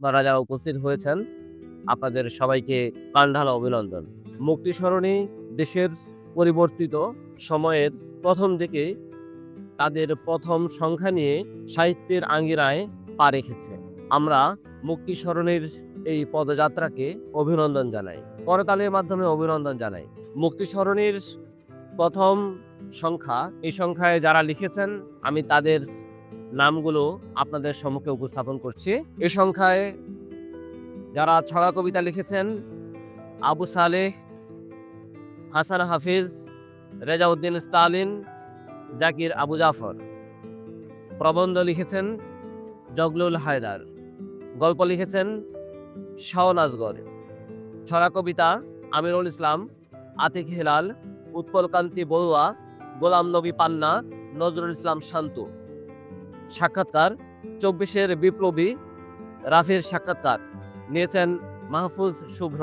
আপনারা যারা উপস্থিত হয়েছেন, আপনাদের সবাইকে কান্ডালা অভিনন্দন। মুক্তি স্মরণী দেশের পরিবর্তিত সময়ের প্রথম দিকে তাদের প্রথম সংখ্যা নিয়ে সাহিত্যের আঙ্গিনায় পা রেখেছে। আমরা মুক্তি স্মরণের এই পদযাত্রাকে অভিনন্দন জানাই। করতালের মাধ্যমে অভিনন্দন জানাই। মুক্তি স্মরণীর প্রথম সংখ্যা, এই সংখ্যায় যারা লিখেছেন, আমি তাদের নামগুলো আপনাদের সম্মুখে উপস্থাপন করছি। এ সংখ্যায় যারা ছড়া কবিতা লিখেছেন, আবু সালেহ, হাসান হাফিজ, রেজাউদ্দিন স্টালিন, জাকির আবু জাফর। প্রবন্ধ লিখেছেন জগলুল হায়দার। গল্প লিখেছেন শাওন আসগর ছড়া কবিতা আমিরুল ইসলাম, আতিক হেলাল, উৎপলকান্তি বড়ুয়া, গোলাম নবী পান্না, নজরুল ইসলাম শান্তু। সাক্ষাৎকার, চব্বিশের বিপ্লবী রাফির সাক্ষাৎকার নিয়েছেন মাহফুজ শুভ্র।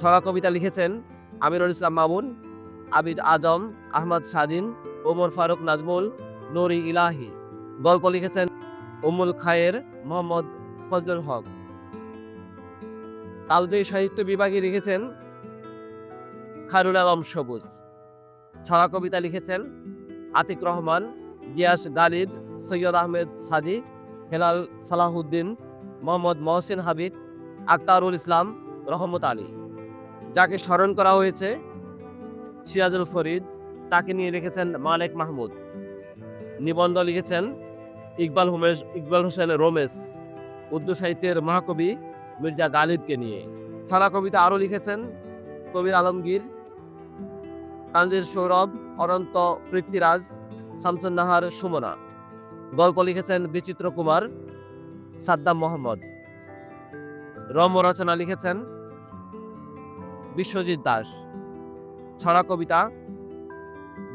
ছড়া কবিতা লিখেছেন আমিরুল ইসলাম মামুন, আবিদ আজম, আহমদ স্বাধীন ওমর ফারুক নাজমুল, নুরি ইলাহি। গল্প লিখেছেন উমুল খায়ের মোহাম্মদ ফজলুল হক। তালদি সাহিত্য বিভাগে লিখেছেন খারুল আলম সবুজ। ছড়া কবিতা লিখেছেন আতিক রহমান গিয়াস গালিব সৈয়দ আহমেদ সাদি হেলাল সালাহুদ্দিন মোহাম্মদ মহসিন হাবিব আক্তারুল ইসলাম রহমত আলী যাকে স্মরণ করা হয়েছে, সিরাজুল ফরিদ, তাকে নিয়ে লিখেছেন মালেক মাহমুদ। নিবন্ধ লিখেছেন ইকবাল হোমেশ, ইকবাল হোসেন রোমেশ। উর্দু সাহিত্যের মহাকবি মির্জা গালিবকে নিয়ে। ছাড়া কবিতা আরও লিখেছেন কবির আলমগীর তানজির সৌরভ, অনন্ত পৃথ্বীরাজ শামসুন নাহার সুমনা। গল্প লিখেছেন বিচিত্র কুমার সাদ্দাম মোহাম্মদ। রম্য রচনা লিখেছেন বিশ্বজিৎ দাস। ছড়া কবিতা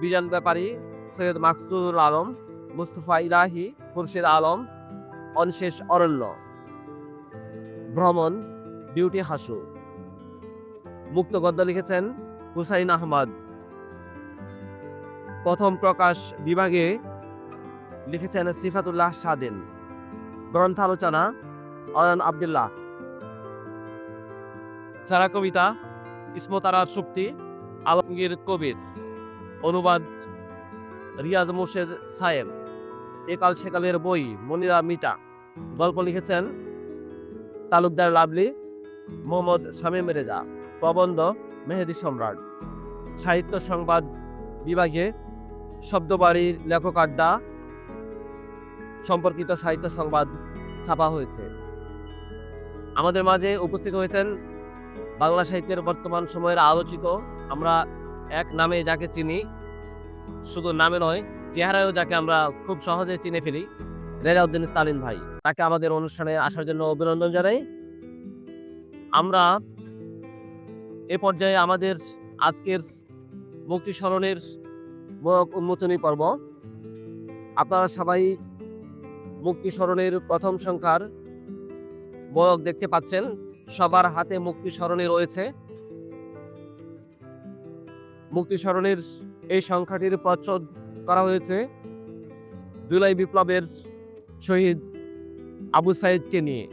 বিজান ব্যাপারী সৈয়দ মাকসুদুল আলম, মুস্তফা ইলাহি, খুরশিদ আলম, অনশেষ অরণ্য। ভ্রমণ, বিউটি হাসু। মুক্ত গদ্য লিখেছেন হুসাইন আহমদ। প্রথম প্রকাশ বিভাগে লিখেছেন সিফাতুল্লাহ স্বাধীন গ্রন্থালোচনা অয়ন আবদুল্লাহ। চারা কবিতা ইসমতারার শক্তি আলমগীর কবির। অনুবাদ, রিয়াজ মোর্শেদ সায়েব একাল সেকালের বই, মনিরা মিতা। গল্প লিখেছেন তালুকদার লাভলি মোহাম্মদ শামীম রেজা। প্রবন্ধ, মেহেদি সম্রাট। সাহিত্য সংবাদ বিভাগে শব্দবাড়ির লেখক আড্ডা সম্পর্কিত সাহিত্য সংবাদ ছাপা হয়েছে। আমাদের মাঝে উপস্থিত হয়েছেন বাংলা সাহিত্যের বর্তমান সময়ের আলোচিত, আমরা এক নামে যাকে চিনি, শুধু নামে নয়, চেহারায়ও যাকে আমরা খুব সহজে চিনে ফেলি, রেজাউদ্দিন স্টালিন ভাই। তাকে আমাদের অনুষ্ঠানে আসার জন্য অভিনন্দন জানাই। আমরা এ পর্যায়ে আমাদের আজকের মুক্তি স্মরণের উন্মোচনী পর্ব। আপনারা সবাই মুক্তি স্মরণের প্রথম সংখ্যার বয়ক দেখতে পাচ্ছেন। সবার হাতে মুক্তি স্মরণে রয়েছে। মুক্তি স্মরণের এই সংখ্যাটির প্রচ্ছদ করা হয়েছে। জুলাই বিপ্লবের শহীদ আবু সাইদকে নিয়ে।